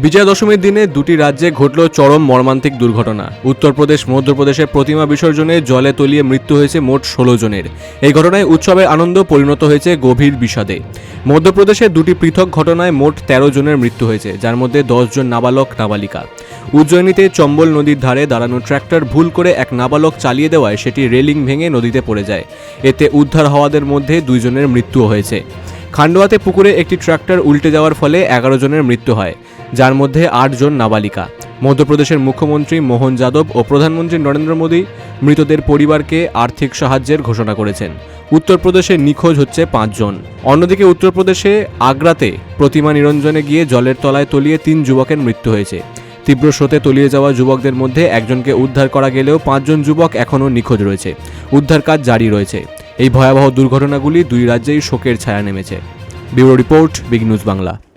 বিজয়া দশমীর দিনে দুটি রাজ্যে ঘটল চরম মর্মান্তিক দুর্ঘটনা। উত্তরপ্রদেশ, মধ্যপ্রদেশের প্রতিমা বিসর্জনে জলে তলিয়ে মৃত্যু হয়েছে মোট ষোলো জনের। এই ঘটনায় উৎসবের আনন্দ পরিণত হয়েছে গভীর বিষাদে। মধ্যপ্রদেশে দুটি পৃথক ঘটনায় মোট তেরো জনের মৃত্যু হয়েছে, যার মধ্যে দশ জন নাবালক, নাবালিকা। উজ্জয়িনীতে চম্বল নদীর ধারে দাঁড়ানো ট্র্যাক্টর ভুল করে এক নাবালক চালিয়ে দেওয়ায় সেটি রেলিং ভেঙে নদীতে পড়ে যায়। এতে উদ্ধার হওয়াদের মধ্যে দুইজনের মৃত্যুও হয়েছে। খান্ডোয়াতে পুকুরে একটি ট্রাক্টর উল্টে যাওয়ার ফলে এগারো জনের মৃত্যু হয়। যার মধ্যে আটজন নাবালিকা। মধ্যপ্রদেশের মুখ্যমন্ত্রী মোহন যাদব ও প্রধানমন্ত্রী নরেন্দ্র মোদী মৃতদের পরিবারকে আর্থিক সাহায্যের ঘোষণা করেছেন। উত্তরপ্রদেশে নিখোঁজ হচ্ছে পাঁচজন। অন্যদিকে উত্তরপ্রদেশে আগ্রাতে প্রতিমা নিরঞ্জনে গিয়ে জলের তলায় তলিয়ে তিন যুবকের মৃত্যু হয়েছে। তীব্র স্রোতে তলিয়ে যাওয়া যুবকদের মধ্যে একজনকে উদ্ধার করা গেলেও পাঁচজন যুবক এখনও নিখোঁজ রয়েছে। উদ্ধার কাজ জারি রয়েছে। এই ভয়াবহ দুর্ঘটনাগুলি দুই রাজ্যেই শোকের ছায়া নেমেছে। Bureau report, big news Bangla.